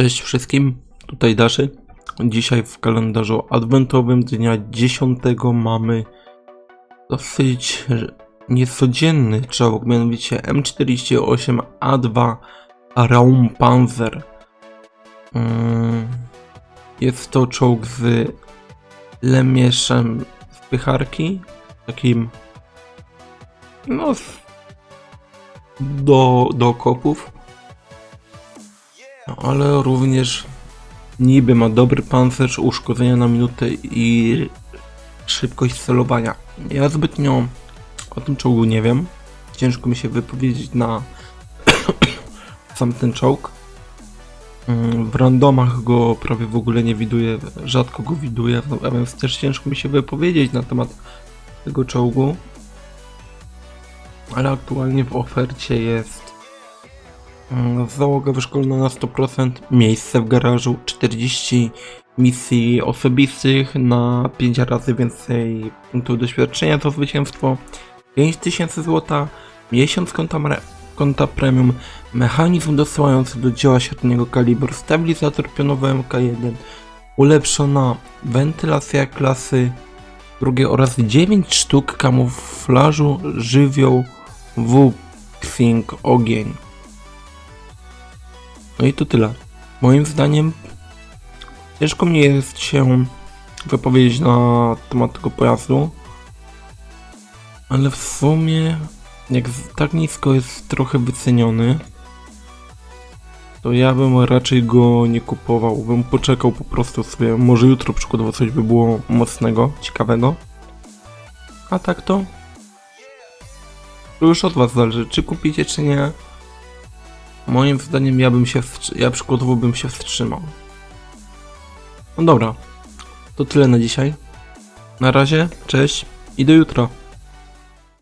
Cześć wszystkim, tutaj Daszy. Dzisiaj w kalendarzu adwentowym dnia 10 mamy dosyć niecodzienny czołg, mianowicie M48A2 Raumpanzer. Mm, Jest to czołg z lemieszem z pycharki, takim no do, do okopów ale również niby ma dobry pancerz, uszkodzenia na minutę i szybkość celowania. Ja zbytnio o tym czołgu nie wiem. Ciężko mi się wypowiedzieć na sam ten czołg. Mm, W randomach go prawie w ogóle nie widuję, rzadko go widuję, a więc też ciężko mi się wypowiedzieć na temat tego czołgu. Ale aktualnie w ofercie jest Załoga wyszkolona na 100%, miejsce w garażu, 40 misji osobistych na 5 razy więcej punktów doświadczenia za zwycięstwo, 5000 zł, miesiąc konta, konta premium, mechanizm dosyłający do dzieła średniego kalibru, stabilizator pionowy MK1, ulepszona wentylacja klasy drugie oraz 9 sztuk kamuflażu, żywioł, W, Xing, ogień. No i to tyle. Moim zdaniem ciężko mi jest się wypowiedzieć na temat tego pojazdu. Ale w sumie, jak tak nisko jest trochę wyceniony, to ja bym raczej go nie kupował. Bym poczekał po prostu sobie. Może jutro przykładowo coś by było mocnego, ciekawego. A tak to. To już od was zależy, czy kupicie, czy nie. Moim zdaniem ja bym się, ja przykładowo bym się wstrzymał. No dobra, to tyle na dzisiaj. Na razie, cześć i do jutra.